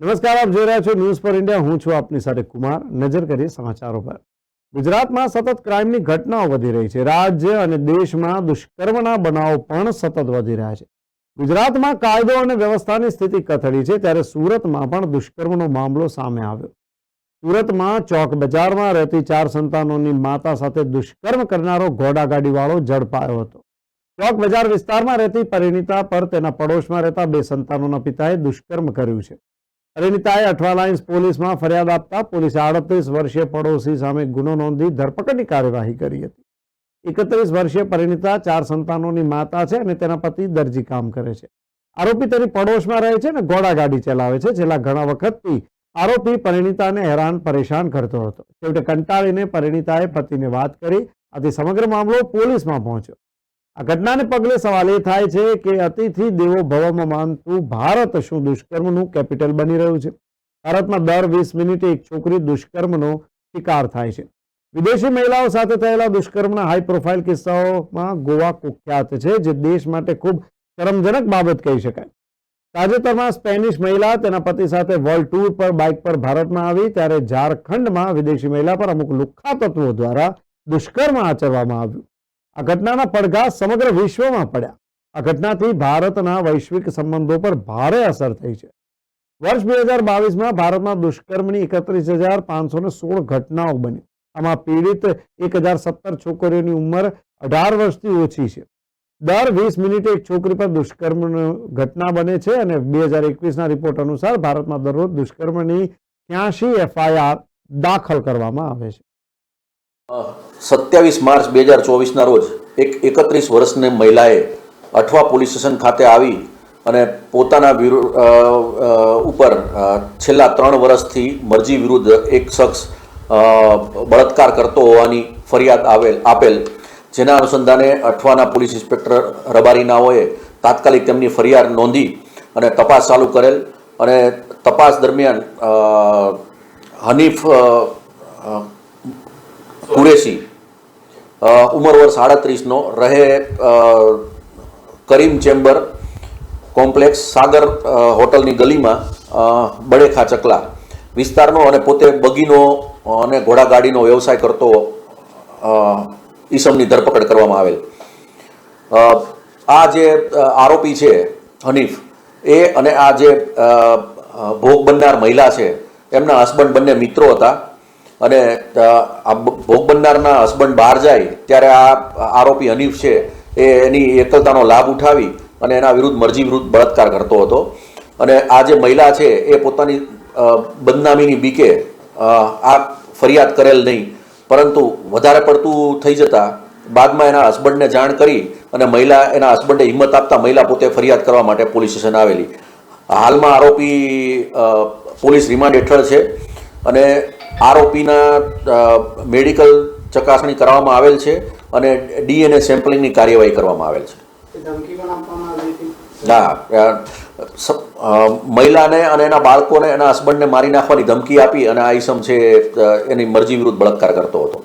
નમસ્કાર, આપ જોઈ રહ્યા છો ન્યૂઝ ફોર ઇન્ડિયા હું છું આપની સાથે કુમાર. નજર કરીએ સમાચારો પર. ગુજરાતમાં સતત ક્રાઇમની ઘટનાઓ વધી રહી છે. રાજ્ય અને દેશમાં દુષ્કર્મના બનાવો પણ સતત વધી રહ્યા છે. ગુજરાતમાં કાયદો અને વ્યવસ્થાની સ્થિતિ કથળી છે ત્યારે સુરતમાં પણ દુષ્કર્મનો મામલો સામે આવ્યો. સુરતમાં ચોક બજારમાં રહેતી ચાર સંતાનોની માતા સાથે દુષ્કર્મ કરનારો ઘોડાગાડીવાળો ઝડપાયો હતો. ચોક બજાર વિસ્તારમાં રહેતી પરિણીતા પર તેના પડોશમાં રહેતા બે સંતાનોના પિતાએ દુષ્કર્મ કર્યું છે. પરિણીતાએ અઠવા લાઇન્સ પોલીસમાં ફરિયાદ આપતા પોલીસે આડત્રીસ વર્ષીય પડોશી સામે ગુનો નોંધી ધરપકડની કાર્યવાહી કરી હતી. એકત્રીસ વર્ષીય પરિણીતા, ચાર સંતાનોની માતા છે અને તેના પતિ દરજી કામ કરે છે. આરોપી તેની પડોશમાં રહે છે અને ઘોડા ગાડી ચલાવે છે છેલ્લા ઘણા વખતથી આરોપી પરિણીતાને હેરાન, પરેશાન કરતો હતો. છેવટે કંટાળીને પરિણીતાએ પતિને વાત કરી. આથી સમગ્ર મામલો પોલીસમાં પહોંચ્યો. આ ઘટનાને પગલે સવાલ એ થાય છે કે અતિથિ દેવો ભવમાં માનતું ભારત શું દુષ્કર્મનું કેપિટલ બની રહ્યું છે? ભારતમાં દર વીસ મિનિટે એક છોકરી દુષ્કર્મનો શિકાર થાય છે. વિદેશી મહિલાઓ સાથે થયેલા દુષ્કર્મના હાઈ પ્રોફાઇલ કિસ્સાઓમાં ગોવા કુખ્યાત છે, જે દેશ માટે ખૂબ શરમજનક બાબત કહી શકાય. તાજેતરમાં સ્પેનિશ મહિલા તેના પતિ સાથે વર્લ્ડ ટૂર પર બાઇક પર ભારતમાં આવી, ત્યારે ઝારખંડમાં વિદેશી મહિલા પર અમુક લુખ્ખા તત્વો દ્વારા દુષ્કર્મ આચરવામાં આવ્યું. આ ઘટનાના પડઘા સમગ્ર વિશ્વમાં પડ્યા. આ ઘટનાથી ભારતના વૈશ્વિક સંબંધો પર ભારે અસર થઈ છે. વર્ષ બે હજાર બાવીસમાં ભારતમાં દુષ્કર્મની એકત્રીસ હજાર પાંચસો ને સોળ ઘટનાઓ બની. આમાં પીડિત એક હજાર સત્તર છોકરીઓની ઉંમર અઢાર વર્ષથી ઓછી છે. દર વીસ મિનિટે એક છોકરી પર દુષ્કર્મની ઘટના બને છે અને બે હજાર એકવીસના રિપોર્ટ અનુસાર ભારતમાં દરરોજ દુષ્કર્મની ત્યાંશી એફઆઈઆર દાખલ કરવામાં આવે છે. સત્યાવીસ માર્ચ બે હજાર ચોવીસના રોજ એક એકત્રીસ વર્ષની મહિલાએ અઠવા પોલીસ સ્ટેશન ખાતે આવી અને પોતાના ઉપર છેલ્લા ત્રણ વર્ષથી મરજી વિરુદ્ધ એક શખ્સ બળાત્કાર કરતો હોવાની ફરિયાદ આવેલ, આપેલ. જેના અનુસંધાને અઠવાના પોલીસ ઇન્સ્પેક્ટર રબારીનાઓએ તાત્કાલિક તેમની ફરિયાદ નોંધી અને તપાસ ચાલુ કરેલ અને તપાસ દરમિયાન હનીફ કુરેશી ઉંમર વર્ષ સાડત્રીસનો, રહે કરીમ ચેમ્બર કોમ્પ્લેક્સ સાગર હોટલની ગલીમાં બડેખા ચકલા. વિસ્તારનો અને પોતે બગીનો અને ઘોડાગાડીનો વ્યવસાય કરતો ઈસમની ધરપકડ કરવામાં આવેલ. આ જે આરોપી છે, હનીફ, એ અને આ જે ભોગ બનનાર મહિલા છે, એમના હસબન્ડ બંને મિત્રો હતા. અને આ ભોગ બનનારના હસબન્ડ બહાર જાય, ત્યારે આ આરોપી હનીફ છે, એ એની એકલતાનો લાભ ઉઠાવી અને એના વિરુદ્ધ મરજી વિરુદ્ધ બળાત્કાર કરતો હતો. અને આ જે મહિલા છે, એ પોતાની બદનામીની બીકે આ ફરિયાદ કરેલ નહીં. પરંતુ વધારે પડતું થઈ જતા, બાદમાં એના હસબન્ડને જાણ કરી અને મહિલા, એના હસબન્ડે હિંમત આપતા મહિલા પોતે ફરિયાદ કરવા માટે પોલીસ સ્ટેશન આવેલી. હાલમાં આરોપી પોલીસ રિમાન્ડ હેઠળ છે. અને આરોપીના મેડિકલ ચકાસણી કરવામાં આવેલ છે અને ડીએનએ સેમ્પલિંગની કાર્યવાહી કરવામાં આવેલ છે. ના મહિલાને અને એના બાળકોને એના હસબન્ડને મારી નાખવાની ધમકી આપી અને આ ઈસમ છે એની મરજી વિરુદ્ધ બળાત્કાર કરતો હતો.